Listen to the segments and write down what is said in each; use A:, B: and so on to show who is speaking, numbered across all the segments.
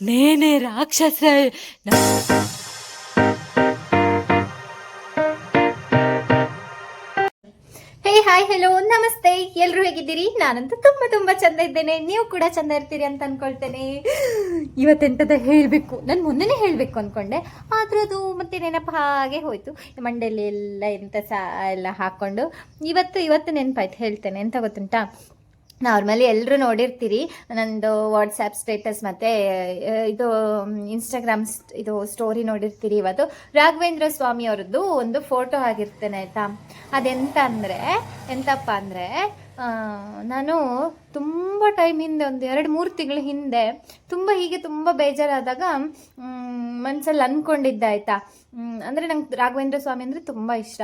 A: నేనే రాక్షస
B: ಹೇ hi hello ನಮಸ್ತೆ ಎಲ್ಲರೂ ಹೇಗಿದ್ದೀರಿ ನಾನಂತೂ ತುಂಬ ತುಂಬ ಚಂದ ಇದ್ದೇನೆ ನೀವು ಕೂಡ ಚಂದ ಇರ್ತೀರಿ ಅಂತ ಅನ್ಕೊಳ್ತೇನೆ ಇವತ್ತೆಂತದ ಹೇಳಬೇಕು ನಾನು ಮೊನ್ನೆನೇ ಹೇಳಬೇಕು ಅನ್ಕೊಂಡೆ ಆದರೂ ಅದು ಮತ್ತೆ ನೆನಪು ಹಾಗೆ ಹೋಯ್ತು ಮಂಡೆಯಲ್ಲಿ ಎಲ್ಲ ಎಂತ ಸಹ ಎಲ್ಲ ಹಾಕ್ಕೊಂಡು ಇವತ್ತು ಇವತ್ತು ನೆನಪಾಯ್ತು ಹೇಳ್ತೇನೆ ಎಂತ ಗೊತ್ತುಂಟಾ ನಾರ್ಮಲಿ ಎಲ್ಲರೂ ನೋಡಿರ್ತೀರಿ. ನಂದು ವಾಟ್ಸ್ಆ್ಯಪ್ ಸ್ಟೇಟಸ್ ಮತ್ತು ಇದು ಇನ್ಸ್ಟಾಗ್ರಾಮ್ ಇದು ಸ್ಟೋರಿ ನೋಡಿರ್ತೀರಿ ಇವತ್ತು. ರಾಘವೇಂದ್ರ ಸ್ವಾಮಿ ಅವ್ರದ್ದು ಒಂದು ಫೋಟೋ ಆಗಿರ್ತೇನೆ ಆಯಿತಾ? ಅದೆಂತ ಅಂದರೆ, ಎಂತಪ್ಪ ಅಂದರೆ ನಾನು ತುಂಬ ಟೈಮ್ ಹಿಂದೆ, ಒಂದು ಎರಡು ಮೂರು ತಿಂಗಳ ಹಿಂದೆ, ತುಂಬ ಹೀಗೆ ತುಂಬ ಬೇಜಾರಾದಾಗ ಮನಸ್ಸಲ್ಲಿ ಅಂದ್ಕೊಂಡಿದ್ದೆ ಆಯಿತಾ? ಅಂದರೆ ನಂಗೆ ರಾಘವೇಂದ್ರ ಸ್ವಾಮಿ ಅಂದರೆ ತುಂಬ ಇಷ್ಟ.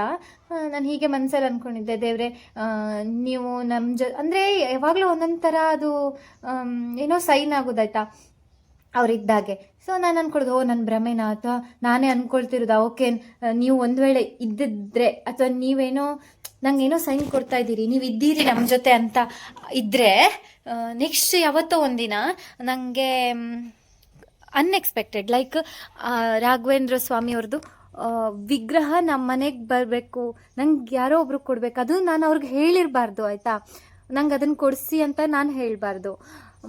B: ನಾನು ಹೀಗೆ ಮನಸ್ಸಲ್ಲಿ ಅಂದ್ಕೊಂಡಿದ್ದೆ ದೇವ್ರೆ ನೀವು ನಮ್ಮ ಜೊ, ಅಂದರೆ ಯಾವಾಗಲೂ ಒಂದೊಂದು ಥರ ಅದು ಏನೋ ಸೈನ್ ಆಗೋದಾಯ್ತಾ, ಅವರಿದ್ದಾಗೆ. ಸೊ ನಾನು ಅನ್ಕೊಳ್ಳೋದು ಓ ನನ್ನ ಭ್ರಮೆನಾ? ಅಥವಾ ನಾನೇ ಅನ್ಕೊಳ್ತಿರೋದಾ? ಓಕೆ ನೀವು ಒಂದು ವೇಳೆ ಇದ್ದಿದ್ರೆ, ಅಥವಾ ನೀವೇನೋ, ನಂಗೇನೋ ಸೈನ್ ಕೊಡ್ತಾ ಇದ್ದೀರಿ, ನೀವು ಇದ್ದೀರಿ ನಮ್ಮ ಜೊತೆ ಅಂತ ಇದ್ದರೆ ನೆಕ್ಸ್ಟ್ ಯಾವತ್ತೋ ಒಂದಿನ ನನಗೆ ಅನ್ಎಕ್ಸ್ಪೆಕ್ಟೆಡ್ ಲೈಕ್ ರಾಘವೇಂದ್ರ ಸ್ವಾಮಿ ಅವ್ರದ್ದು ವಿಗ್ರಹ ನಮ್ಮ ಮನೆಗೆ ಬರಬೇಕು. ನಂಗೆ ಯಾರೋ ಒಬ್ರು ಕೊಡಬೇಕು. ಅದು ನಾನು ಅವ್ರಿಗೆ ಹೇಳಿರಬಾರ್ದು, ಆಯಿತಾ? ನಂಗೆ ಅದನ್ನು ಕೊಡಿಸಿ ಅಂತ ನಾನು ಹೇಳಬಾರ್ದು.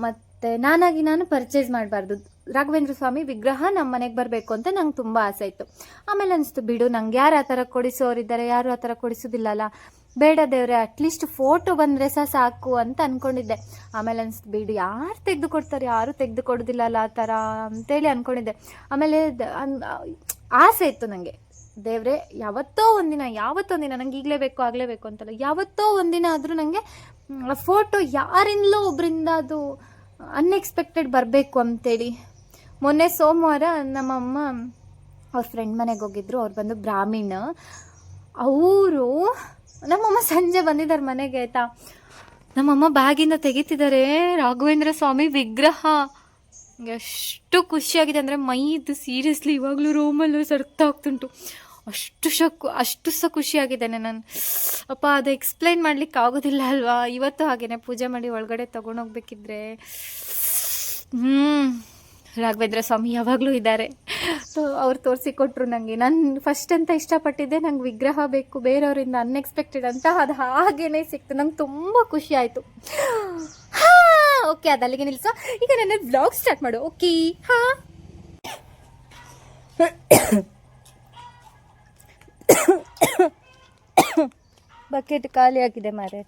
B: ಮತ್ತು ನಾನಾಗಿ ನಾನು ಪರ್ಚೇಸ್ ಮಾಡಬಾರ್ದು. ರಾಘವೇಂದ್ರ ಸ್ವಾಮಿ ವಿಗ್ರಹ ನಮ್ಮ ಮನೆಗೆ ಬರಬೇಕು ಅಂತ ನಂಗೆ ತುಂಬ ಆಸೆ ಇತ್ತು. ಆಮೇಲೆ ಅನಿಸ್ತು, ಬಿಡು, ನಂಗೆ ಯಾರು ಆ ಥರ ಕೊಡಿಸೋರಿದ್ದಾರೆ, ಯಾರು ಆ ಥರ ಕೊಡಿಸೋದಿಲ್ಲಲ್ಲ? ಬೇಡ ದೇವ್ರೆ ಅಟ್ಲೀಸ್ಟ್ ಫೋಟೋ ಬಂದರೆ ಸಹ ಸಾಕು ಅಂತ ಅಂದ್ಕೊಂಡಿದ್ದೆ ಆಮೇಲೆ ಅನ್ಸ್ತು, ಬಿಡು, ಯಾರು ತೆಗೆದು ಕೊಡ್ತಾರೆ ಯಾರು ತೆಗೆದು ಕೊಡೋದಿಲ್ಲಲ್ಲ ಆ ಥರ ಅಂತೇಳಿ ಅಂದ್ಕೊಂಡಿದ್ದೆ ಆಮೇಲೆ ಆಸೆ ಇತ್ತು ನನಗೆ ದೇವ್ರೆ, ಯಾವತ್ತೋ ಒಂದಿನ ಯಾವತ್ತೋ ಒಂದಿನ ನಂಗೆ ಈಗಲೇ ಬೇಕು, ಆಗಲೇ ಬೇಕು ಅಂತಲ್ಲ, ಯಾವತ್ತೋ ಒಂದಿನ ಆದರೂ ನನಗೆ ಫೋಟೋ ಯಾರಿಂದಲೋ ಒಬ್ಬರಿಂದ ಅದು ಅನ್ಎಕ್ಸ್ಪೆಕ್ಟೆಡ್ ಬರಬೇಕು ಅಂತೇಳಿ. ಮೊನ್ನೆ ಸೋಮವಾರ ನಮ್ಮಮ್ಮ ಅವ್ರ ಫ್ರೆಂಡ್ ಮನೆಗೆ ಹೋಗಿದ್ರು, ಅವ್ರು ಬಂದು ಬ್ರಾಹ್ಮಣ. ಅವರು ನಮ್ಮಮ್ಮ ಸಂಜೆ ಬಂದಿದ್ದಾರೆ ಮನೆಗೆ, ಆಯ್ತಾ? ನಮ್ಮಮ್ಮ ಬ್ಯಾಗಿಂದ ತೆಗಿತಿದ್ದಾರೆ. ರಾಘವೇಂದ್ರ ಸ್ವಾಮಿ ವಿಗ್ರಹ. ಎಷ್ಟು ಖುಷಿಯಾಗಿದೆ ಅಂದರೆ ಮೈದು ಸೀರಿಯಸ್ಲಿ ಇವಾಗಲೂ ರೂಮಲ್ಲೂ ಸರ್ತಾ ಹೋಗ್ತುಂಟು. ಅಷ್ಟು ಶಕ್ಕು ಅಷ್ಟು ಸಹ ಖುಷಿಯಾಗಿದ್ದೇನೆ ನಾನು. ಅಪ್ಪ, ಅದು ಎಕ್ಸ್ಪ್ಲೈನ್ ಮಾಡ್ಲಿಕ್ಕೆ ಆಗೋದಿಲ್ಲ ಅಲ್ವಾ? ಇವತ್ತು ಹಾಗೇನೆ ಪೂಜೆ ಮಾಡಿ ಒಳಗಡೆ ತೊಗೊಂಡೋಗ್ಬೇಕಿದ್ರೆ. ಹ್ಞೂ ರಾಘವೇಂದ್ರ ಸ್ವಾಮಿ ಯಾವಾಗಲೂ ಇದ್ದಾರೆ. ಸೊ ಅವ್ರು ತೋರಿಸಿಕೊಟ್ರು ನನಗೆ ನಾನು ಫಸ್ಟ್ ಅಂತ ಇಷ್ಟಪಟ್ಟಿದ್ದೆ, ನಂಗೆ ವಿಗ್ರಹ ಬೇಕು, ಬೇರೆಯವರಿಂದ ಅನ್ಎಕ್ಸ್ಪೆಕ್ಟೆಡ್ ಅಂತ ಅದು ಹಾಗೇನೆ ಸಿಕ್ತು. ನಂಗೆ ತುಂಬ ಖುಷಿ ಆಯಿತು. ಓಕೆ ಅದಲ್ಲಿಗೆ ಅಲ್ಲಿಗೆ ಈಗ ನನ್ನ ಬ್ಲಾಗ್ ಸ್ಟಾರ್ಟ್ ಮಾಡು. ಓಕೆ ಹಾಂ. ಬಕೆಟ್ ಖಾಲಿ ಆಗಿದೆ ಮಾರೆ.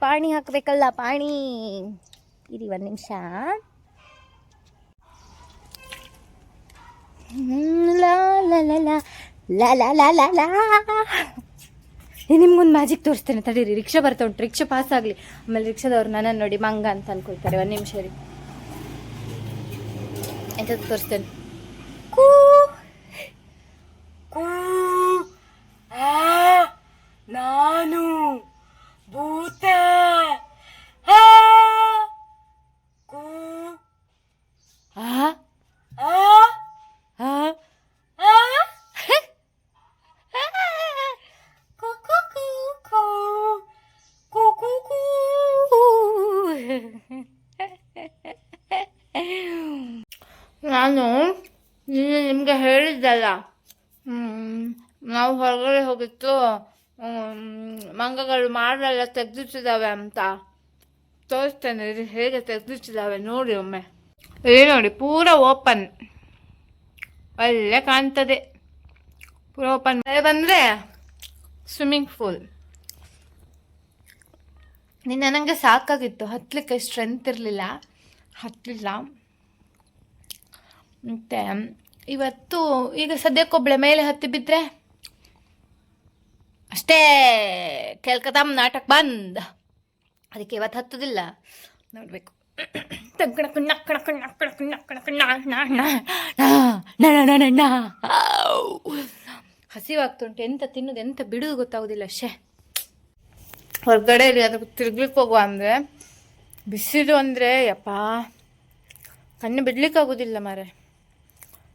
B: ಪಾಣಿ ಹಾಕಬೇಕಲ್ಲ ಪಾಣಿ. ಇರಿ ಒಂದು ನಿಮಿಷ. ನಿಮ್ಗೊಂದು ಮ್ಯಾಜಿಕ್ ತೋರಿಸ್ತೇನೆ. ತಡೀರಿ, ರಿಕ್ಷಾ ಬರ್ತಾ ಉಂಟು. ರಿಕ್ಷಾ ಪಾಸ್ ಆಗಲಿ. ಆಮೇಲೆ ರಿಕ್ಷಾದವ್ರು ನನ್ನನ್ನು ನೋಡಿ ಮಂಗ ಅಂತ ಅನ್ಕೊಳ್ತಾರೆ. ಒಂದು ನಿಮಿಷ ರೀ ಎಂಥದ್ದು ತೋರಿಸ್ತೇನೆ? ಕೂ ಕೂ
A: ನಾನು ಭೂತ ಕೂ
B: ಆ
A: ಆ ನಾನು ನಿನ್ನೆ ನಿಮಗೆ ಹೇಳಿದ್ದಲ್ಲ ಹ್ಮ್, ನಾವು ಹೊರಗಡೆ ಹೋಗಿತ್ತು ಹ್ಮ್, ಮಾಡಲೆಲ್ಲ ತೆಗೆದಿಟ್ಟಿದ್ದಾವೆ ಅಂತ. ತೋರಿಸ್ತೇನೆ, ಹೇಗೆ ತೆಗೆದಿಟ್ಟಿದ್ದಾವೆ ನೋಡಿ ಒಮ್ಮೆ. ಇಲ್ಲಿ ನೋಡಿ, ಪೂರ ಓಪನ್ ಒಳ್ಳೆ ಕಾಣ್ತದೆ. ಪೂರ ಓಪನ್ ಬಂದರೆ ಸ್ವಿಮ್ಮಿಂಗ್ ಪೂಲ್ ನಿನ್ನೆ ನನಗೆ ಸಾಕಾಗಿತ್ತು. ಹತ್ತಲಿಕ್ಕೆ ಸ್ಟ್ರೆಂತ್ ಇರಲಿಲ್ಲ. ಹತ್ತಲಿಲ್ಲ ಮತ್ತು ಇವತ್ತು ಈಗ ಸದ್ಯಕ್ಕೊಬ್ಬಳೆ ಮೇಲೆ ಹತ್ತಿ ಬಿದ್ದರೆ ಅಷ್ಟೇ. ಕೇಳ್ಕತಾಮ್ ನಾಟಕ ಬಂದ್. ಅದಕ್ಕೆ ಇವತ್ತು ಹತ್ತುದಿಲ್ಲ. ನೋಡಬೇಕು. ಹಸಿವಾಗ್ತುಂಟು. ಎಂತ ತಿನ್ನೋದು, ಎಂತ ಬಿಡುದು ಗೊತ್ತಾಗೋದಿಲ್ಲ. ಶೇ ಹೊರಗಡೆ ಅದಕ್ಕೆ ತಿರ್ಗ್ಲಿಕ್ಕೆ ಹೋಗುವ ಅಂದರೆ ಬಿಸಿಲು ಅಂದರೆ ಯಪ್ಪ. ಕಣ್ಣು ಬಿಡ್ಲಿಕ್ಕೆ ಆಗೋದಿಲ್ಲ ಮಾರೆ.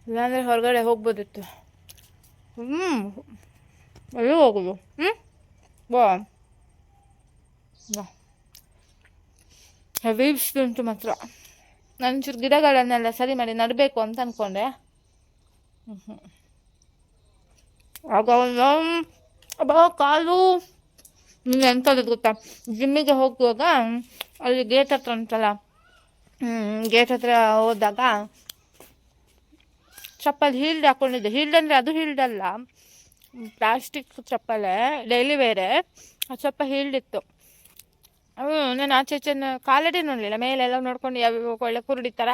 A: ಇಲ್ಲಾಂದರೆ ಹೊರಗಡೆ ಹೋಗ್ಬೋದಿತ್ತು. ಹ್ಞೂ ಎಲ್ಲಿ ಹೋಗೋದು ಹ್ಞೂ ಬಾ ಬಾ ಹೆವಿ ಬಿಸಿಲು ಉಂಟು ಮಾತ್ರ ನಾನು ಗಿಡಗಳನ್ನೆಲ್ಲ ಸರಿ ಮಾಡಿ ನಡಬೇಕು ಅಂತ ಅಂದ್ಕೊಂಡೆ ಹ್ಞೂ ಆಗ ಅಬ್ಬಾ ಕಾಲು ನೀನು ಎಂಥದ್ದು ಗೊತ್ತಾ ಜಿಮ್ಮಿಗೆ ಹೋಗುವಾಗ ಅಲ್ಲಿ ಗೇಟ್ ಹತ್ರ ಉಂಟಲ್ಲ ಗೇಟ್ ಹತ್ರ ಹೋದಾಗ ಚಪ್ಪಲ್ ಹೀಲ್ಡ್ ಹಾಕೊಂಡಿದ್ದೆ ಹೀಲ್ಡ್ ಅಂದರೆ ಅದು ಹೀಲ್ಡ್ ಅಲ್ಲ ಪ್ಲಾಸ್ಟಿಕ್ ಚಪ್ಪಲೆ ಡೈಲಿ ಬೇರೆ ಅದು ಸ್ವಲ್ಪ ಹೀಳಿತ್ತು ಅವು ನಾನು ಆಚೆ ಆಚೆ ಕಾಲಡಿ ನೋಡಲಿಲ್ಲ, ಮೇಲೆಲ್ಲ ನೋಡ್ಕೊಂಡು ಯಾವ ಒಳ್ಳೆ ಕುರುಡಿತಾರ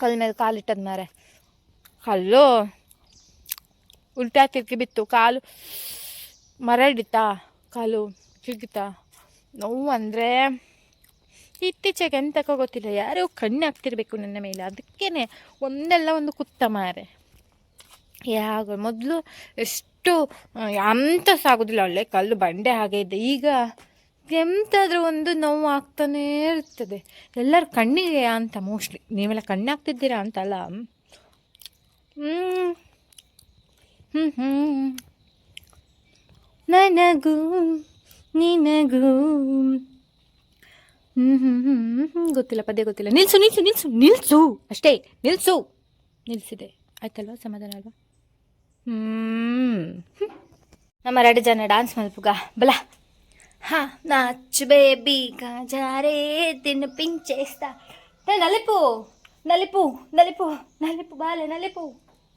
A: ಕಲ್ ಮೇಲೆ ಕಾಲಿಟ್ಟದ ಮಾರೆ. ಕಲ್ಲು ಉಲ್ಟಾ ತಿರ್ಗಿ ಬಿತ್ತು, ಕಾಲು ಮರ ಕಾಲು ಹಿಗ್ಗಿತಾ ನೋವು ಅಂದರೆ ಇತ್ತೀಚೆಗೆ ಎಂತಕ್ಕೋ ಗೊತ್ತಿಲ್ಲ, ಯಾರೋ ಕಣ್ಣು ಹಾಕ್ತಿರ್ಬೇಕು ನನ್ನ ಮೇಲೆ, ಅದಕ್ಕೇನೆ ಒಂದೆಲ್ಲ ಒಂದು ಕುತ್ತ ಮಾರೆ. ಯಾವ ಮೊದಲು ಎಷ್ಟು ಅಂತ ಸಾಗೋದಿಲ್ಲ, ಒಳ್ಳೆ ಕಲ್ಲು ಬಂಡೆ ಹಾಗೆ ಇದೆ. ಈಗ ಎಂತಾದ್ರೂ ಒಂದು ನೋವು ಆಗ್ತಾನೇ ಇರ್ತದೆ. ಎಲ್ಲರೂ ಕಣ್ಣಿಗೆ ಅಂತ ಮೋಸ್ಟ್ಲಿ ನೀವೆಲ್ಲ ಕಣ್ಣು ಹಾಕ್ತಿದ್ದೀರಾ ಅಂತಲ್ಲ? ಹ್ಞೂ ಹ್ಞೂ ಹ್ಞೂ ನನಗೂ, ನಿನಗೂ. ಹ್ಞೂ ಹ್ಞೂ ಹ್ಮ್ ಗೊತ್ತಿಲ್ಲ ಪದೇ ಗೊತ್ತಿಲ್ಲ. ನಿಲ್ಸು ನಿಲ್ಸು ನಿಲ್ಸು ನಿಲ್ಸು. ಅಷ್ಟೇ, ನಿಲ್ಸು. ನಿಲ್ಸಿದೆ. ಆಯ್ತಲ್ವಾ? ಸಮಾಧಾನ ಅಲ್ವಾ. ನಮ್ಮ ಎರಡು ಜನ ಡಾನ್ಸ್ ಮಲ್ಪುಗ ಬಲ ಹಾ ನಾಚು ಬೇಬಿ ಜಾರೇ ದಿನ ಪಿಂಚೇಸ್ತಾ ಏ ನಲಿಪು ನಲಿಪು ನಲಿಪು ನಲಿಪು ಬಾಲೆ ನಲಿಪು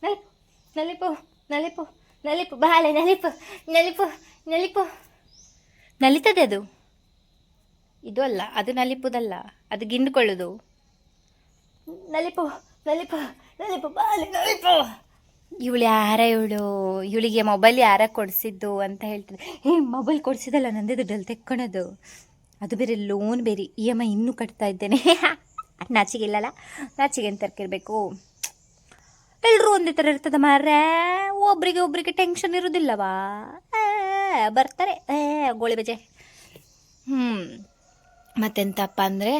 A: ನಲಿಪು ನಲಿಪು ನಲಿಪು ನಲಿಪು ಬಾಲೆ ನಲಿಪು ನಲಿಪು ನಲಿಪು ನಲಿತದೆ ಅದು ಇದು ಅಲ್ಲ ಅದು ನಲಿಪುದಲ್ಲ ಅದು ಗಿಂಡ್ಕೊಳ್ಳೋದು ನಲಿಪು ನಲಿಪು ನಲಿಪು ಬಾಲೆ ನಲಿಪು ಇವಳು ಯಾರ ಇವಳು, ಇವಳಿಗೆ ಮೊಬೈಲ್ ಯಾರ ಕೊಡಿಸಿದ್ದು ಅಂತ ಹೇಳ್ತಾರೆ ಏ ಮೊಬೈಲ್ ಕೊಡಿಸಿದಲ್ಲ ನಂದೇ ದುಡ್ಡಲ್ಲಿ ತೆಕ್ಕೊಳೋದು. ಅದು ಬೇರೆ ಲೋನ್ ಬೇರೆ ಇ ಎಂ ಐ ಇನ್ನೂ ಕಟ್ತಾ ಇದ್ದೇನೆ. ನಾಚಿಗೆ ಇಲ್ಲಲ್ಲ, ನಾಚಿಗೆ ಅಂತ ತರ್ಕಿರಬೇಕು? ಎಲ್ಲರೂ ಒಂದೇ ಥರ ಇರ್ತದ ಮಾರ್ರೆ. ಒಬ್ರಿಗೆ ಒಬ್ರಿಗೆ ಟೆನ್ಷನ್ ಇರೋದಿಲ್ಲವಾ? ಬರ್ತಾರೆ. ಏ, ಗೋಳಿ ಬಜೆ. ಹ್ಞೂ ಮತ್ತೆಂತಪ್ಪ ಅಂದರೆ,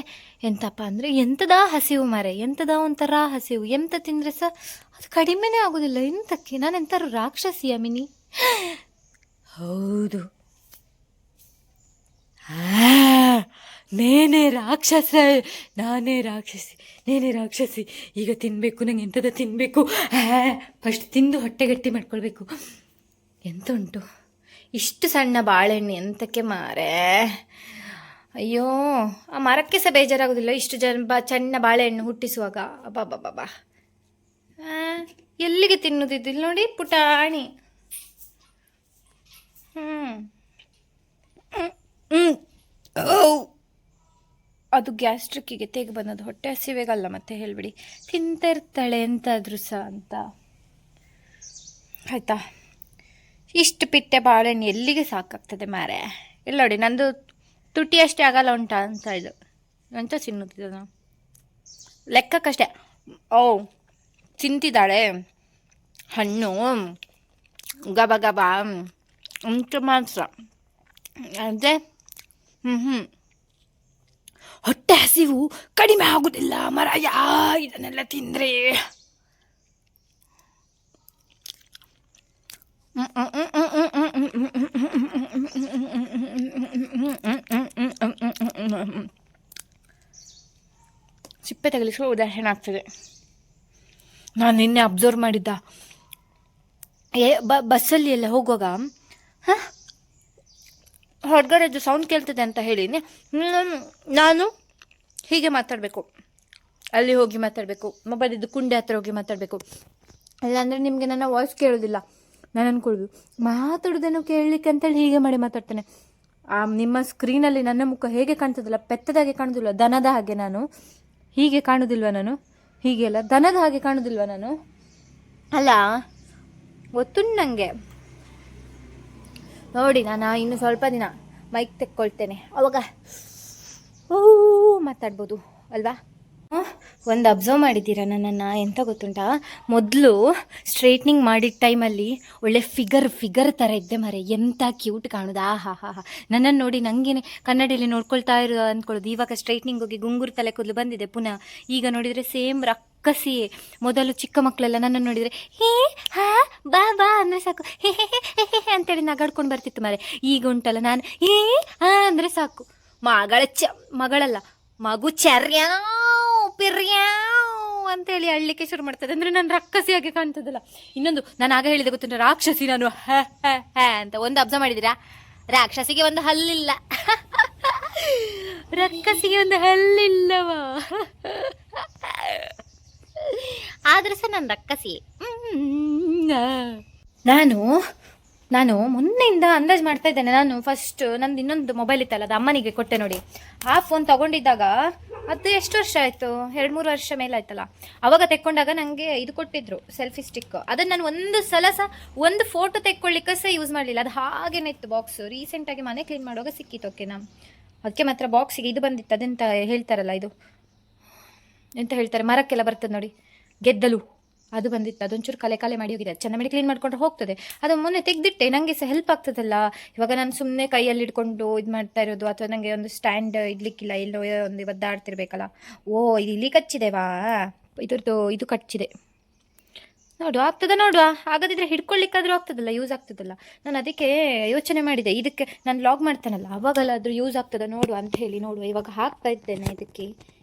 A: ಎಂತಪ್ಪ ಅಂದರೆ ಎಂಥದ ಹಸಿವು ಮರೆ ಎಂಥದ ಒಂಥರ ಹಸಿವು, ಎಂತ ತಿಂದರೆ ಸಹ ಅದು ಕಡಿಮೆನೇ ಆಗೋದಿಲ್ಲ. ಎಂತಕ್ಕೆ? ನಾನು ಎಂತ ರಾಕ್ಷಸಿಯ ಮಿನಿ? ಹೌದು. ನೇನೇ ರಾಕ್ಷಸ, ನಾನೇ ರಾಕ್ಷಸಿ, ನೇನೇ ರಾಕ್ಷಸಿ. ಈಗ ತಿನ್ನಬೇಕು ನಂಗೆ ಎಂಥದ ತಿನ್ನಬೇಕು ಫಸ್ಟ್ ತಿಂದು ಹೊಟ್ಟೆ ಗಟ್ಟಿ ಮಾಡ್ಕೊಳ್ಬೇಕು. ಎಂತ ಉಂಟು ಇಷ್ಟು ಸಣ್ಣ ಬಾಳೆಹಣ್ಣು ಎಂತಕ್ಕೆ ಮಾರೆ? ಅಯ್ಯೋ, ಆ ಮರಕ್ಕೆ ಸಹ ಬೇಜಾರಾಗೋದಿಲ್ಲ ಇಷ್ಟು ಜನ ಬಾ ಚೆನ್ನ ಬಾಳೆಹಣ್ಣು ಹುಟ್ಟಿಸುವಾಗ. ಅಬ್ಬಬ್ಬಬ್ಬಾ. ಎಲ್ಲಿಗೆ ತಿನ್ನೋದಿದ್ದಿಲ್ಲ ನೋಡಿ ಪುಟಾಣಿ. ಹ್ಞೂ ಅದು ಗ್ಯಾಸ್ಟ್ರಿಕ್ಕಿಗೆ ತೆಗೆ ಬಂದದ್ದು ಹೊಟ್ಟೆ ಹಸಿವೆಗಲ್ಲ ಮತ್ತೆ ಹೇಳಿಬಿಡಿ. ತಿಂತಿರ್ತಾಳೆ ಎಂತಾದರೂ ಸಹ ಅಂತ. ಆಯ್ತಾ? ಇಷ್ಟು ಪಿಟ್ಟೆ ಬಾಳೆಹಣ್ಣು ಎಲ್ಲಿಗೆ ಸಾಕಾಗ್ತದೆ ಮಾರೆ? ಇಲ್ಲ ನೋಡಿ, ನಂದು ತುಟಿ ಅಷ್ಟೇ ಆಗಲ್ಲ ಉಂಟ ಅಂತ ಇದು. ಎಂತ ತಿನ್ನುತ್ತಿದ್ದ ಲೆಕ್ಕಕ್ಕಷ್ಟೇ. ಓ, ತಿಂತಿದ್ದಾಳೆ. ಹಣ್ಣು, ಗಬ ಗಬ, ಉಂಟು ಮಾತ್ರ ಅಂದರೆ ಹ್ಞೂ ಹ್ಞೂ ಹೊಟ್ಟೆ ಹಸಿವು ಕಡಿಮೆ ಆಗುದಿಲ್ಲ ಮರಾಯ ಇದನ್ನೆಲ್ಲ ತಿಂದ್ರೆ. ಸಿಪ್ಪೆ ತಗಲಿಸುವ ಉದಾಹರಣೆ ಆಗ್ತದೆ. ನಾನು ನಿನ್ನೆ ಅಬ್ಸರ್ವ್ ಮಾಡಿದ್ದ. ಏ ಬಸ್ಸಲ್ಲಿ ಎಲ್ಲ ಹೋಗುವಾಗ ಹಾಂ? ಹೊರಗಡೆದು ಸೌಂಡ್ ಕೇಳ್ತದೆ ಅಂತ ಹೇಳಿ ಹ್ಮ್, ನಾನು ಹೀಗೆ ಮಾತಾಡಬೇಕು. ಅಲ್ಲಿ ಹೋಗಿ ಮಾತಾಡಬೇಕು. ಮೊಬೈಲಿದ್ದು ಕುಂಡೆ ಹತ್ರ ಹೋಗಿ ಮಾತಾಡಬೇಕು. ಇಲ್ಲಾಂದರೆ ನಿಮಗೆ ನನ್ನ ವಾಯ್ಸ್ ಕೇಳೋದಿಲ್ಲ. ನಾನು ಅಂದ್ಕೊಳ್ಳೋದು ಮಾತಾಡೋದನ್ನು ಕೇಳಲಿಕ್ಕೆ ಅಂತೇಳಿ ಹೀಗೆ ಮಾಡಿ ಮಾತಾಡ್ತೇನೆ. ಆ ನಿಮ್ಮ ಸ್ಕ್ರೀನಲ್ಲಿ ನನ್ನ ಮುಖ ಹೇಗೆ ಕಾಣ್ತದಲ್ಲ ಪೆತ್ತದಾಗೆ ಕಾಣೋದಿಲ್ಲ ದನದ ಹಾಗೆ ನಾನು. ಹೀಗೆ ಕಾಣುವುದಿಲ್ವ ನಾನು? ಹೀಗೆ ಅಲ್ಲ, ದನದ ಹಾಗೆ ಕಾಣುವುದಿಲ್ವ ನಾನು? ಅಲ್ಲ ಗೊತ್ತುಂಟು ನನಗೆ ನೋಡಿ, ನಾನು ಇನ್ನು ಸ್ವಲ್ಪ ದಿನ ಮೈಕ್ ತೆಕ್ಕೊಳ್ತೇನೆ. ಅವಾಗ, ಓ, ಮಾತಾಡ್ಬೋದು, ಅಲ್ವಾ? ಒಂದು ಅಬ್ಸರ್ವ್ ಮಾಡಿದ್ದೀರಾ ನನ್ನನ್ನು? ಎಂತ ಗೊತ್ತುಂಟಾ? ಮೊದಲು ಸ್ಟ್ರೈಟ್ನಿಂಗ್ ಮಾಡಿದ ಟೈಮಲ್ಲಿ ಒಳ್ಳೆ ಫಿಗರ್ ಫಿಗರ್ ಥರ ಇದ್ದೆ ಮರೆ ಎಂಥ ಕ್ಯೂಟ್ ಕಾಣೋದು. ಆ ಹಾ ಹಾ. ನನ್ನನ್ನು ನೋಡಿ ನನಗೇನೆ ಕನ್ನಡಿಯಲ್ಲಿ ನೋಡ್ಕೊಳ್ತಾ ಇರೋ ಅಂದ್ಕೊಳ್ಳೋದು ಇವಾಗ ಸ್ಟ್ರೈಟ್ನಿಂಗ್ ಹೋಗಿ ಗುಂಗುರು ತಲೆ ಕೂದಲು ಬಂದಿದೆ ಪುನಃ. ಈಗ ನೋಡಿದರೆ ಸೇಮ್ ರಕ್ಕಸಿ ಮೊದಲು ಚಿಕ್ಕ ಮಕ್ಕಳೆಲ್ಲ ನನ್ನನ್ನು ನೋಡಿದರೆ, ಹೇ, ಹಾ, ಬಾ ಬಾ ಅಂದರೆ ಸಾಕು. ಹೇ ಹೇ ಹೇ ಹೇ ಅಂತೇಳಿ ನಗಾಡ್ಕೊಂಡು ಬರ್ತಿತ್ತು ಮಾರೆ ಈಗ ಉಂಟಲ್ಲ ನಾನು, ಹೇ, ಹಾ, ಅಂದರೆ ಸಾಕು. ಮಗಳ ಚ, ಮಗಳಲ್ಲ, ಮಗು ಚರ್ಯ
B: ಪಿರ್ಯಾವ್ ಅಂತೇಳಿ ಅಳ್ಲಿಕ್ಕೆ ಶುರು ಮಾಡ್ತದೆ. ಅಂದರೆ ನಾನು ರಕ್ಕಸಿಯಾಗಿ ಕಾಣ್ತದಲ್ಲ. ಇನ್ನೊಂದು, ನಾನು ಆಗ ಹೇಳಿದೆ ಗೊತ್ತಿಲ್ಲ ರಾಕ್ಷಸಿ ನಾನು ಅಂತ ಒಂದು ಅಬ್ಸರ್ವ್ ಮಾಡಿದಿರಾ ರಾಕ್ಷಸಿಗೆ ಒಂದು ಹಲ್ಲಿಲ್ಲ. ರಕ್ಕಸಿಗೆ ಒಂದು ಹಲ್ಲಿಲ್ಲವ. ಆದ್ರೆ ಸಹ ನಾನು ರಕ್ಕಸಿ ನಾನು ನಾನು ಮೊನ್ನೆಯಿಂದ ಅಂದಾಜು ಮಾಡ್ತಾ ಇದ್ದೇನೆ. ನಾನು ಫಸ್ಟ್ ನಂದು ಇನ್ನೊಂದು ಮೊಬೈಲ್ ಇತ್ತಲ್ಲ, ಅದು ಅಮ್ಮನಿಗೆ ಕೊಟ್ಟೆ ನೋಡಿ. ಆ ಫೋನ್ ತಗೊಂಡಿದ್ದಾಗ ಅದು ಎಷ್ಟು ವರ್ಷ ಆಯಿತು? ಎರಡು ಮೂರು ವರ್ಷ ಮೇಲೆ ಆಯ್ತಲ್ಲ ಅವಾಗ ತೆಕ್ಕೊಂಡಾಗ ನನಗೆ ಇದು ಕೊಟ್ಟಿದ್ರು ಸೆಲ್ಫಿ ಸ್ಟಿಕ್ ಅದನ್ನು ನಾನು ಒಂದು ಸಲ ಸಹ ಒಂದು ಫೋಟೋ ತೆಕ್ಕೊಳ್ಳಿಕ್ಕೆ ಸಹ ಯೂಸ್ ಮಾಡಲಿಲ್ಲ. ಅದು ಹಾಗೇನೆ ಇತ್ತು ಬಾಕ್ಸ್ ರೀಸೆಂಟಾಗಿ ಮನೆ ಕ್ಲೀನ್ ಮಾಡುವಾಗ ಸಿಕ್ಕಿತ್ತು ಓಕೆನಾ ಅದಕ್ಕೆ ಮಾತ್ರ ಬಾಕ್ಸಿಗೆ ಇದು ಬಂದಿತ್ತು, ಅದೆಂತ ಹೇಳ್ತಾರಲ್ಲ ಇದು. ಎಂತ ಹೇಳ್ತಾರೆ? ಮರಕ್ಕೆಲ್ಲ ಬರ್ತದೆ ನೋಡಿ. ಗೆದ್ದಲು. ಅದು ಬಂದಿತ್ತು. ಅದೊಂಚೂರು ಕಲೆ ಕಲೆ ಮಾಡಿ ಹೋಗಿದೆ. ಚೆನ್ನ ಮಾಡಿ ಕ್ಲೀನ್ ಮಾಡ್ಕೊಂಡ್ರೆ ಹೋಗ್ತದೆ. ಅದು ಮೊನ್ನೆ ತೆಗೆದಿಟ್ಟೆ. ನನಗೆ ಸಹ ಹೆಲ್ಪ್ ಆಗ್ತದಲ್ಲ? ಇವಾಗ ನಾನು ಸುಮ್ಮನೆ ಕೈಯಲ್ಲಿ ಇಟ್ಕೊಂಡು ಇದು ಮಾಡ್ತಾ ಇರೋದು ಅಥವಾ ನನಗೆ ಒಂದು ಸ್ಟ್ಯಾಂಡ್ ಇಡ್ಲಿಕ್ಕಿಲ್ಲ ಎಲ್ಲೋ ಒಂದು ಒದ್ದಾಡ್ತಿರ್ಬೇಕಲ್ಲ? ಓ, ಇದು ಇಲ್ಲಿ ಕಚ್ಚಿದೆವಾ? ಇದ್ರದ್ದು ಇದು ಕಚ್ಚಿದೆ. ನೋಡುವ, ಆಗ್ತದ ನೋಡುವ. ಆಗದಿದ್ರೆ ಹಿಡ್ಕೊಳ್ಳಿಕ್ಕಾದ್ರೂ ಆಗ್ತದಲ್ಲ ಯೂಸ್ ಆಗ್ತದಲ್ಲ. ನಾನು ಅದಕ್ಕೆ ಯೋಚನೆ ಮಾಡಿದೆ. ಇದಕ್ಕೆ ನಾನು ಲಾಗ್ ಮಾಡ್ತೇನಲ್ಲ, ಅವಾಗಲ್ಲಾದರೂ ಯೂಸ್ ಆಗ್ತದ ನೋಡುವ ಅಂತ ಹೇಳಿ ನೋಡುವ. ಇವಾಗ ಹಾಕ್ತಾ ಇದ್ದೇನೆ ಇದಕ್ಕೆ.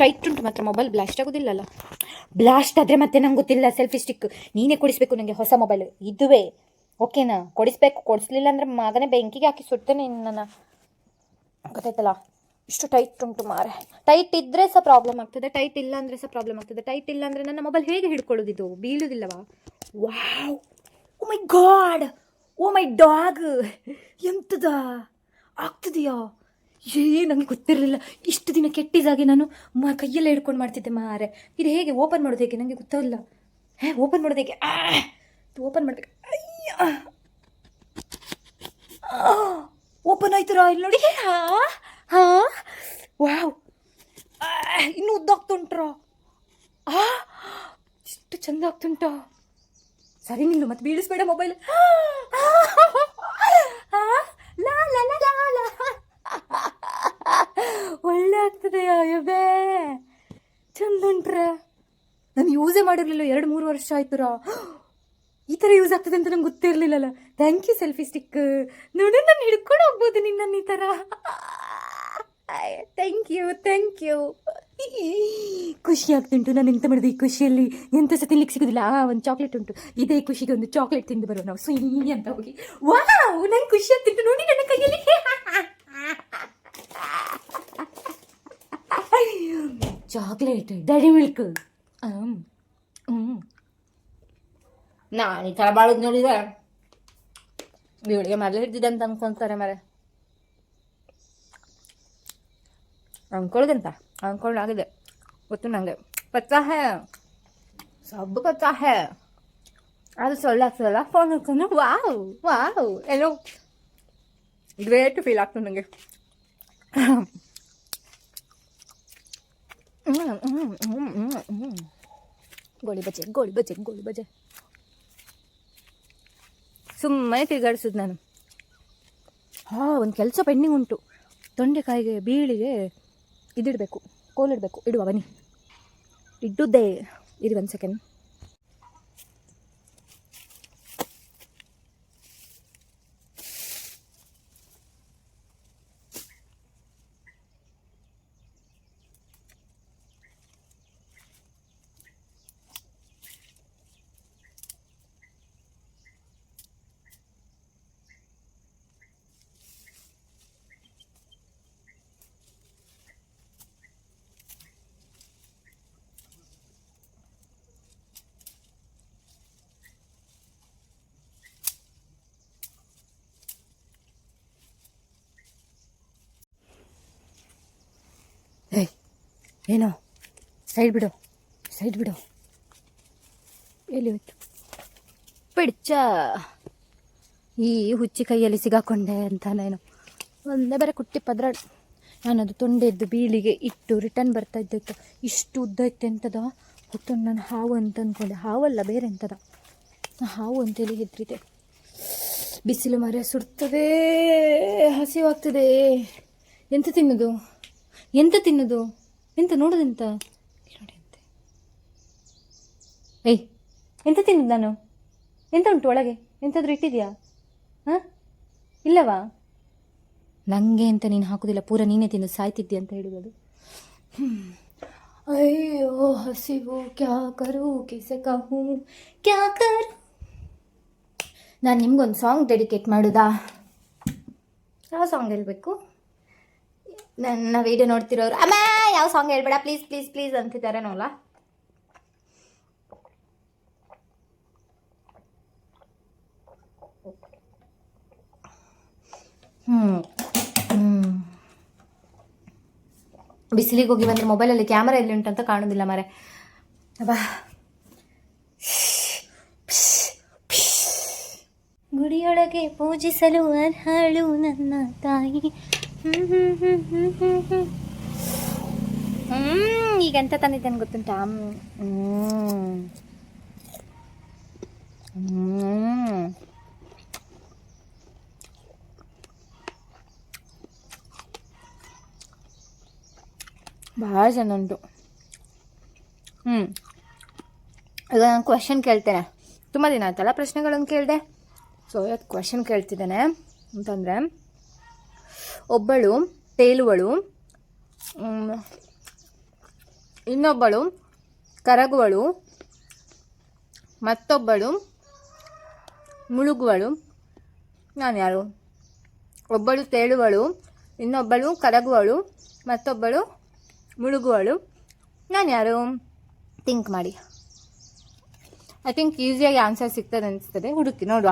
B: ಟೈಟ್ ಉಂಟು ಮಾತ್ರ ಮೊಬೈಲ್ ಬ್ಲಾಸ್ಟ್ ಆಗೋದಿಲ್ಲಲ್ಲ. ಬ್ಲಾಸ್ಟ್ ಆದರೆ ಮತ್ತೆ ನಂಗೆ ಗೊತ್ತಿಲ್ಲ ಸೆಲ್ಫಿ ಸ್ಟಿಕ್ ನೀನೇ ಕೊಡಿಸ್ಬೇಕು ನನಗೆ ಹೊಸ ಮೊಬೈಲ್ ಇದುವೇ ಓಕೆನಾ ಕೊಡಿಸ್ಬೇಕು, ಕೊಡಿಸ್ಲಿಲ್ಲ ಅಂದರೆ ಮಗನೇ ಬೆಂಕಿಗೆ ಹಾಕಿ ಸುಡ್ತೇನೆ ನನ್ನ ಗೊತ್ತಾಯ್ತಲ್ಲ? ಇಷ್ಟು ಟೈಟ್ ಉಂಟು ಮಾರೆ. ಟೈಟ್ ಇದ್ದರೆ ಸಹ ಪ್ರಾಬ್ಲಮ್ ಆಗ್ತದೆ ಟೈಟ್ ಇಲ್ಲ ಅಂದರೆ ಸಹ ಪ್ರಾಬ್ಲಮ್ ಆಗ್ತದೆ. ಟೈಟ್ ಇಲ್ಲ ಅಂದರೆ ನನ್ನ ಮೊಬೈಲ್ ಹೇಗೆ ಹಿಡ್ಕೊಳ್ಳೋದಿದು ಬೀಳುವುದಿಲ್ಲವಾ wow oh my God oh my dog ಎಂತದ? ಆಗ್ತದೆಯಾ? ಏ ನನಗೆ ಗೊತ್ತಿರಲಿಲ್ಲ. ಇಷ್ಟು ದಿನ ಕೆಟ್ಟಿದ್ದಾಗಿ ನಾನು ಮ ಕೈಯಲ್ಲೇ ಹಿಡ್ಕೊಂಡು ಮಾಡ್ತಿದ್ದೆ ಮಾರೆ ಇದು ಹೇಗೆ ಓಪನ್ ಮಾಡೋದು ಹೇಗೆ? ನನಗೆ ಗೊತ್ತಿಲ್ಲ. ಹೇ ಓಪನ್ ಮಾಡೋದು ಹೇಗೆ? ಓಪನ್ ಮಾಡಬೇಕು. ಅಯ್ಯ. ಓಪನ್ ಆಯ್ತರಾ ಇಲ್ಲಿ ನೋಡಿ? ಹಾ ಹಾ. ವಾವ್. ಇನ್ನೂ ಉದ್ದಾಗ್ತುಂಟ್ರ ಆ ಇಷ್ಟು ಚಂದ ಆಗ್ತುಂಟ. ಸರಿ ನಿಲ್ಲು ಮತ್ತೆ ಬೀಳಿಸ್ಬೇಡ ಮೊಬೈಲ್ ಆಗ್ತದೆ ಯಬೇ ಚಂದ ಉಂಟ್ರ. ನಾನು ಯೂಸೇ ಮಾಡಿರಲಿಲ್ಲ, ಎರಡು ಮೂರು ವರ್ಷ ಆಯ್ತು ರಾ. ಈ ಥರ ಯೂಸ್ ಆಗ್ತದೆ ಅಂತ ನಂಗೆ ಗೊತ್ತಿರಲಿಲ್ಲಲ್ಲ ಥ್ಯಾಂಕ್ ಯು ಸೆಲ್ಫಿ ಸ್ಟಿಕ್ ನೋಡಿ ನಾನು ಹಿಡ್ಕೊಂಡು ಹೋಗ್ಬೋದು ನಿನ್ನನ್ನು ಈ ಥರ ಥ್ಯಾಂಕ್ ಯು ಥ್ಯಾಂಕ್ ಯು ಖುಷಿ ಆಗ್ತುಂಟು ನಾನು ಎಂತ ಮಾಡಿದೆ ಈ ಖುಷಿಯಲ್ಲಿ? ಎಂತ ಸಹ ತಿನ್ಲಿಕ್ಕೆ ಸಿಗೋದಿಲ್ಲ. ಆ, ಒಂದು ಚಾಕ್ಲೇಟ್ ಉಂಟು. ಇದೇ ಖುಷಿಗೆ ಒಂದು ಚಾಕ್ಲೇಟ್ ತಿಂದು ಬರುವ ನಾವು ಸುಯಿ ಅಂತ ಹೋಗಿ. ವಾ ನಂಗೆ ಖುಷಿ ಆಗ್ತಿತ್ತು ನೋಡಿ ನನ್ನ ಕೈಯಲ್ಲಿ. ಚಾಕ್ಲೇಟ್ ಡೈರಿ ಮಿಲ್ಕ್
A: ನಾನು ಈ ಥರ ಮಾಡೋದು ನೋಡಿದ್ರೆ ಇವಳಿಗೆ ಮೊದಲು ಹಿಡ್ದಿದೆ ಅಂತ ಅನ್ಕೊಂತಾರೆ ಮರೆ ಅನ್ಕೊಳ್ಳೋದಂತ ಅನ್ಕೊಂಡು ಆಗಿದೆ ಗೊತ್ತು ನನಗೆ ಕಚ್ಚಾ ಹೇ ಸಬ್ಬು ಕಚ್ಚಾ ಹೇ ಅದು ಸೊಳ್ಳ ಸೊಳ್ಳ ಫೋನ್ ಹಾಕೊಂಡು ವಾವ್ ವಾವ್ ಎಲ್ಲೋ ಗ್ರೇಟ್ ಫೀಲ್ ಆಗ್ತದೆ ನನಗೆ ಗೋಳಿ ಬಜೆ ಗೋಳಿ ಬಜೆ ಗೋಳಿ ಬಜೆ ಸುಮ್ಮನೆ ತಿರುಗಾಡಿಸಿದ್ ನಾನು. ಹಾಂ, ಒಂದು ಕೆಲಸ ಪೆಂಡಿಂಗ್ ಉಂಟು. ತೊಂಡೆಕಾಯಿಗೆ, ಬೀಳಿಗೆ ಇದಿಡಬೇಕು, ಕೋಲಿಡಬೇಕು. ಇಡುವ ಬನ್ನಿ. ಇಡ್ಡುದ್ದೇ ಇರಿ ಒಂದು ಸೆಕೆಂಡ್ ಏನೋ? ಸೈಡ್ ಬಿಡು ಸೈಡ್ ಬಿಡು. ಎಲ್ಲಿ ಹೋಯ್ತು? ಪಿಡ್ಚ. ಈ ಹುಚ್ಚಿ ಕೈಯಲ್ಲಿ ಸಿಗಾಕೊಂಡೆ ಅಂತ ನಾನು. ಒಂದೇ ಬರೀ ಕುಟ್ಟಿ ಪದರ ನಾನು ಅದು ತೊಂಡೆದ್ದು ಬೀಳಿಗೆ ಇಟ್ಟು ರಿಟರ್ನ್ ಬರ್ತಾ ಇದ್ದಿತ್ತು ಇಷ್ಟು ಉದ್ದ ಇತ್ತು ಎಂಥದ ಹೊತ್ತೊಂಡು ನಾನು ಹಾವು ಅಂತ ಅಂದ್ಕೊಂಡೆ ಹಾವಲ್ಲ ಬೇರೆ ಎಂಥದ ಹಾವು ಅಂತೇಳಿ ಹೆದ್ರಿದೆ. ಬಿಸಿಲು ಮರ ಸುಡ್ತದೆ, ಹಸಿವಾಗ್ತದೆ. ಎಂತ ತಿನ್ನೋದು? ಎಂತ ತಿನ್ನೋದು? ಎಂತ ನೋಡೋದೆಂತ ನೋಡಿ ಏಯ್, ಎಂತ ತಿನ್ನೋದು ನಾನು? ಎಂತ ಉಂಟು ಒಳಗೆ? ಎಂತಾದ್ರೂ ಇಟ್ಟಿದ್ಯಾ? ಹಾಂ? ಇಲ್ಲವಾ? ನನಗೆ ಅಂತ ನೀನು ಹಾಕೋದಿಲ್ಲ, ಪೂರ ನೀನೇ ತಿಂದು ಸಾಯ್ತಿದ್ದೆ ಅಂತ ಹೇಳುವುದು.
B: ಅಯ್ಯೋ, ಹಸಿವು, ಕ್ಯಾ ಕರು, ಕಿಸೆ ಕಹು, ಕ್ಯಾ ಕರ್? ನಾನು ನಿಮ್ಗೊಂದು ಸಾಂಗ್ ಡೆಡಿಕೇಟ್ ಮಾಡೋದಾ? ಯಾವ ಸಾಂಗ್ ಹೇಳ್ಬೇಕು? ನನ್ನ ವಿಡಿಯೋ ನೋಡ್ತಿರೋರು. ಅಮ್ಮ, ಯಾವ ಸಾಂಗ್ ಹೇಳ್ಬೇಡ. ಪ್ಲೀಸ್ ಪ್ಲೀಸ್ ಪ್ಲೀಸ್ ಅಂತಿದ್ದಾರೆ ನೋಲ್ಲ ಹ್ಮ್ ಬಿಸಿಲಿಗೆ ಹೋಗಿ ಬಂದರೆ ಮೊಬೈಲಲ್ಲಿ ಕ್ಯಾಮರಾ ಎಲ್ಲಿ ಉಂಟು ಅಂತ ಕಾಣೋದಿಲ್ಲ ಮಾರೆ. ಅಬ್ಬಾ. ಗುಡಿಯೊಳಗೆ ಪೂಜಿಸಲು ಅರ್ಹಳು ನನ್ನ ತಾಯಿ. ಈಗ ಎಂತ ತಂದಿದ್ದೇನೆ ಗೊತ್ತುಂಟಾ? ಭಾಳ ಜನ ಉಂಟು. ಹ್ಞೂ ಈಗ ನಾನು ಕ್ವಶನ್ ಕೇಳ್ತೇನೆ. ತುಂಬ ದಿನ ಆಯ್ತಲ್ಲ ಪ್ರಶ್ನೆಗಳನ್ನು ಕೇಳಿದೆ? ಸೊ ಇವತ್ತು ಕ್ವಶನ್ ಕೇಳ್ತಿದ್ದೇನೆ. ಅಂತಂದರೆ ಒಬ್ಬಳು, ತೇಲುವಳು ಇನ್ನೊಬ್ಬಳು, ಕರಗುವಳು, ಮತ್ತೊಬ್ಬಳು, ಮುಳುಗುವಳು. ನಾನು ಯಾರು? ಒಬ್ಬಳು ತೇಳುವಳು ಇನ್ನೊಬ್ಬಳು, ಕರಗುವಳು, ಮತ್ತೊಬ್ಬಳು, ಮುಳುಗುವಳು. ನಾನು ಯಾರು? ಥಿಂಕ್ ಮಾಡಿ. ಐ ಥಿಂಕ್ ಈಸಿಯಾಗಿ ಆನ್ಸರ್ ಸಿಗ್ತದೆ ಅನಿಸ್ತದೆ. ಹುಡುಕಿ ನೋಡುವ.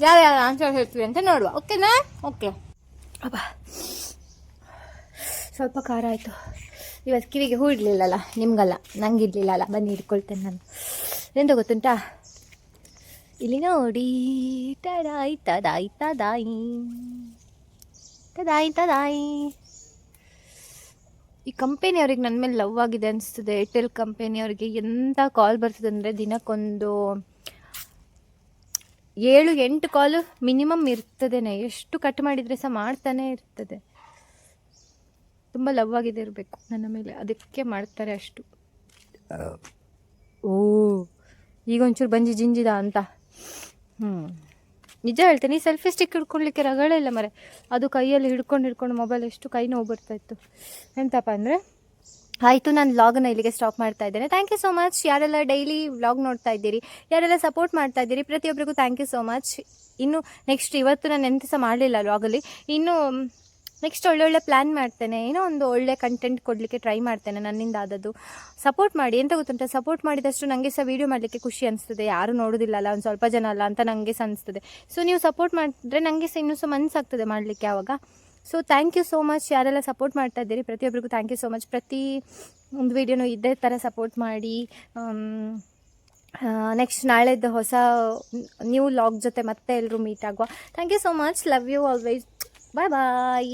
B: ಯಾರು ಆನ್ಸರ್ ಹೇಳ್ತೀವಿ ಅಂತ ನೋಡುವ. ಓಕೆನಾ ಓಕೆ ಅಬ್ಬ. ಸ್ವಲ್ಪ ಖಾರ ಆಯಿತು. ಇವತ್ತು ಕಿವಿಗೆ ಹೂ ಇಡಲಿಲ್ಲಲ್ಲ, ನಿಮ್ಗಲ್ಲ, ನಂಗೆ ಇರಲಿಲ್ಲಲ್ಲ ಬನ್ನಿ ಇಟ್ಕೊಳ್ತೇನೆ ನಾನು. ಎಂತ ಗೊತ್ತುಂಟಾ? ಇಲ್ಲಿ ನೋಡಿ, ತದಾಯಿ ತದಾಯಿ ತದಾಯಿ. ತದಾಯಿ ತದಾಯಿ. ಈ ಕಂಪೆನಿಯವ್ರಿಗೆ ನನ್ನ ಮೇಲೆ ಲವ್ ಆಗಿದೆ ಅನಿಸ್ತದೆ. ಏರ್ಟೆಲ್ ಕಂಪೆನಿಯವ್ರಿಗೆ ಎಂಥ ಕಾಲ್ ಬರ್ತದೆ ಅಂದರೆ ದಿನಕ್ಕೊಂದು ಏಳು, ಎಂಟು ಕಾಲು ಮಿನಿಮಮ್ ಇರ್ತದೇನೆ. ಎಷ್ಟು ಕಟ್ ಮಾಡಿದರೆ ಸಹ ಮಾಡ್ತಾನೆ ಇರ್ತದೆ. ತುಂಬ ಲವ್ ಆಗಿದೆ ಇರಬೇಕು ನನ್ನ ಮೇಲೆ. ಅದಕ್ಕೆ ಮಾಡ್ತಾರೆ ಅಷ್ಟು. ಓ, ಈಗ ಒಂಚೂರು ಬಂಜಿ ಜಿಂಜಿದ ಅಂತ. ಹ್ಞೂ ನಿಜ ಹೇಳ್ತೇನೆ, ಈ ಸೆಲ್ಫಿ ಸ್ಟಿಕ್ ಹಿಡ್ಕೊಳ್ಲಿಕ್ಕೆ ರಗಳೇ ಇಲ್ಲ ಮರೆ. ಅದು ಕೈಯಲ್ಲಿ ಹಿಡ್ಕೊಂಡು ಹಿಡ್ಕೊಂಡು ಮೊಬೈಲ್ ಎಷ್ಟು ಕೈ ನೋವು ಬರ್ತಾಯಿತ್ತು ಎಂತಪ್ಪ ಅಂದರೆ ಆಯಿತು, ನಾನು ವ್ಲಾಗನ್ನ ಇಲ್ಲಿಗೆ ಸ್ಟಾಪ್ ಮಾಡ್ತಾ ಇದ್ದೇನೆ. ಥ್ಯಾಂಕ್ ಯು ಸೋ ಮಚ್ ಯಾರೆಲ್ಲ ಡೈಲಿ ವ್ಲಾಗ್ ನೋಡ್ತಾ ಇದ್ದೀರಿ, ಯಾರೆಲ್ಲ ಸಪೋರ್ಟ್ ಮಾಡ್ತಾ ಇದ್ದೀರಿ ಪ್ರತಿಯೊಬ್ಬರಿಗೂ ಥ್ಯಾಂಕ್ ಯು ಸೋ ಮಚ್ ಇನ್ನು ನೆಕ್ಸ್ಟ್ ಇವತ್ತು ನಾನು ಎಂತ ಸಹ ಮಾಡಲಿಲ್ಲ ವ್ಲಾಗಲ್ಲಿ ಇನ್ನು ನೆಕ್ಸ್ಟ್ ಒಳ್ಳೊಳ್ಳೆ ಪ್ಲ್ಯಾನ್ ಮಾಡ್ತೇನೆ. ಏನೋ ಒಂದು ಒಳ್ಳೆ ಕಂಟೆಂಟ್ ಕೊಡಲಿಕ್ಕೆ ಟ್ರೈ ಮಾಡ್ತೇನೆ ನನ್ನಿಂದ ಆದದ್ದು. ಸಪೋರ್ಟ್ ಮಾಡಿ, ಎಂತ ಗೊತ್ತುಂಟ? ಸಪೋರ್ಟ್ ಮಾಡಿದಷ್ಟು ನನಗೆ ಸಹ ವೀಡಿಯೋ ಮಾಡಲಿಕ್ಕೆ ಖುಷಿ ಅನಿಸ್ತದೆ. ಯಾರು ನೋಡೋದಿಲ್ಲಲ್ಲ, ಒಂದು ಸ್ವಲ್ಪ ಜನ ಅಲ್ಲ ಅಂತ ನನಗೆ ಸಹ ಅನಿಸ್ತದೆ. ಸೊ ನೀವು ಸಪೋರ್ಟ್ ಮಾಡಿದ್ರೆ ನನಗೆ ಸಹ ಇನ್ನೂ ಸಹ ಮನಸ್ಸಾಗ್ತದೆ ಮಾಡಲಿಕ್ಕೆ ಆವಾಗ so thank you so much ಯಾರೆಲ್ಲ ಸಪೋರ್ಟ್ ಮಾಡ್ತಾ ಇದ್ದೀರಿ? ಪ್ರತಿಯೊಬ್ಬರಿಗೂ ಥ್ಯಾಂಕ್ ಯು ಸೋ ಮಚ್ ಪ್ರತಿ ಒಂದು ವೀಡಿಯೋನು ಇದೇ ಥರ ಸಪೋರ್ಟ್ ಮಾಡಿ ನೆಕ್ಸ್ಟ್ ನಾಳೆದ್ದು ಹೊಸ ನ್ಯೂ ಲಾಗ್ ಜೊತೆ ಮತ್ತೆ ಎಲ್ಲರೂ ಮೀಟ್ ಆಗುವ. Thank you so much love you always bye bye